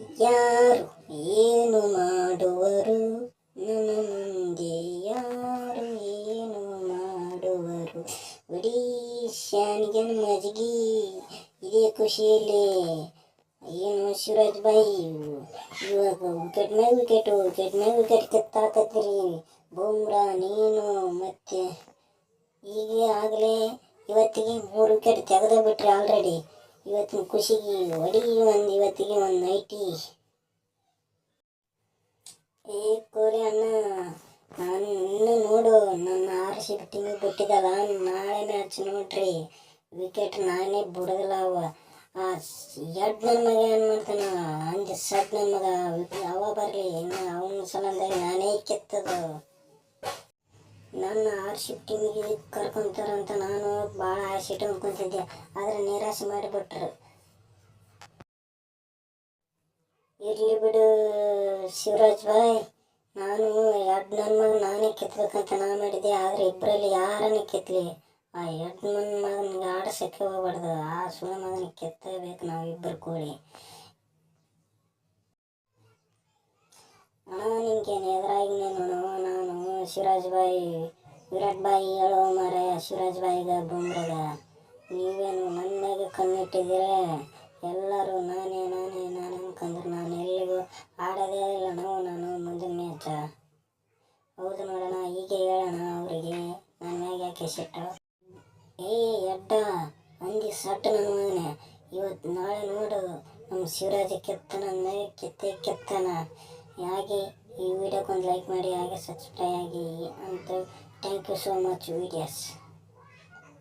ಯಾರು ಏನು ಮಾಡುವರು? ಮುಂದೆ ಯಾರು ಏನು ಮಾಡುವರು? ಒಡಿಶಾನಿಗೆ ಮಜ್ಗಿ ಇದೇ ಖುಷಿಯಲ್ಲಿ ಏನು ಶಿವರಾಜ್ ಬಾಯಿ? ಇವಾಗ ವಿಕೆಟ್ ಮ್ಯಾಗ ವಿಕೆಟು, ವಿಕೆಟ್ ಮ್ಯಾಗ ವಿಕೆಟ್ ಕಿತ್ತಾಕತ್ತೀರಿ. ಬೂಮ್ರಾ, ನೀನು ಮತ್ತೆ ಈಗ ಆಗಲೇ ಇವತ್ತಿಗೆ ಮೂರು ವಿಕೆಟ್ ತೆಗೆದ ಬಿಟ್ರಿ ಆಲ್ರೆಡಿ ಇವತ್ತಿನ ಖುಷಿಗೆ ಹೊಡಿ ಒಂದು ಇವತ್ತಿಗೆ ಒಂದು ನೈಟಿ ಏ ಕೋರಿ ಅಣ್ಣ, ನಾನು ಇನ್ನು ನೋಡು, ನನ್ನ ಆರ್ ಸಿ ಬಿ ಟೀಮಿಗೆ ಬಿಟ್ಟಿದ್ದಲ್ಲ ನಾಳೆ ಮ್ಯಾಚ್ ನೋಡ್ರಿ. ವಿಕೆಟ್ ನಾನೇ ಬಿಡೋದಿಲ್ಲ ಅವ. ಆ ಎಡ್ ನನ್ನ ಮಗ ಏನು ಮಾಡ್ತಾನ? ಅಂಜ ಸಡ್ ನನ್ನ ಮಗ. ಅವ ಬರಲಿ, ಇನ್ನು ಅವನ ಸಲಂದಾಗಿ ನಾನೇ ಕೆತ್ತದು. ನನ್ನ ಆರ್ ಟೀಮಿಗೆ ಕರ್ಕೊಂತಾರಂತ ನಾನು ಭಾಳ ಆಸೆ ಇಟ್ಕೊಂತಿದ್ದೆ ಆದರೆ ನಿರಾಶೆ ಮಾಡಿಬಿಟ್ರು. ಇರಲಿ ಬಿಡು ಶಿವರಾಜ್ ಬಾಯ್ ನಾನು ಎರಡು ನನ್ನ ಮಗ ನಾನೇ ಕೆತ್ತಬೇಕಂತ ನಾನು ಮಾಡಿದ್ದೆ, ಆದರೆ ಇಬ್ಬರಲ್ಲಿ ಯಾರನ್ನೇ ಕೆತ್ತಲಿ ಆ ಎರಡು ನನ್ನ ಮಗನಿಗೆ ಆಡಿಸೋಕ್ಕೆ ಹೋಗ್ಬಾರ್ದು. ಆ ಸುಳ್ಳ ಮಗನಿಗೆ ಕೆತ್ತಬೇಕು ನಾವಿಬ್ಬರು ಕೂಡಿ. ಅಣ್ಣ ನಿಮ್ಗೇನು ಎದುರ ನಾನು ಶಿವರಾಜ್ ಬಾಯಿ ವಿರಾಟ್ ಬಾಯಿ ಹೇಳೋ ಮಾರ ಶಿವರಾಜ್ ಬಾಯಿಗ ಬುಮ್ರಾಗ. ನೀವೇನು ನನ್ನ ಮ್ಯಾಗೆ ಕಣ್ಣಿಟ್ಟಿದ್ದೀರ? ಎಲ್ಲರೂ ನಾನೇ ನಾನೇ, ನಾನು ಅನ್ಕಂದ್ರೆ ನಾನು ಎಲ್ಲಿಗೂ ಆಡೋದೇ ಇಲ್ಲ ನೋವು, ನಾನು ಮುಂದಿನ ಮ್ಯಾಚ ಹೌದು ನೋಡೋಣ, ಹೀಗೆ ಹೇಳೋಣ ಅವರಿಗೆ. ನನ್ನ ಮ್ಯಾಗೆ ಯಾಕೆ ಸಿಟ್ಟು? ಏ, ಎಡ್ಡ, ಅಂದಿ ಸಟ್ಟು ನನ್ನ ಮಗನೇ. ಇವತ್ತು ನಾಳೆ ನೋಡು ನಮ್ಮ ಶಿವರಾಜ ಕೆತ್ತನ ಕೆತ್ತೆ ಕೆತ್ತನ. ಹಾಗೆ ಈ ವಿಡಿಯೋಕ್ಕೊಂದು ಲೈಕ್ ಮಾಡಿ ಹಾಗೆ ಸಬ್ಸ್ಕ್ರೈಬ್ ಆಗಿ ಅಂತ. Thank you so much videos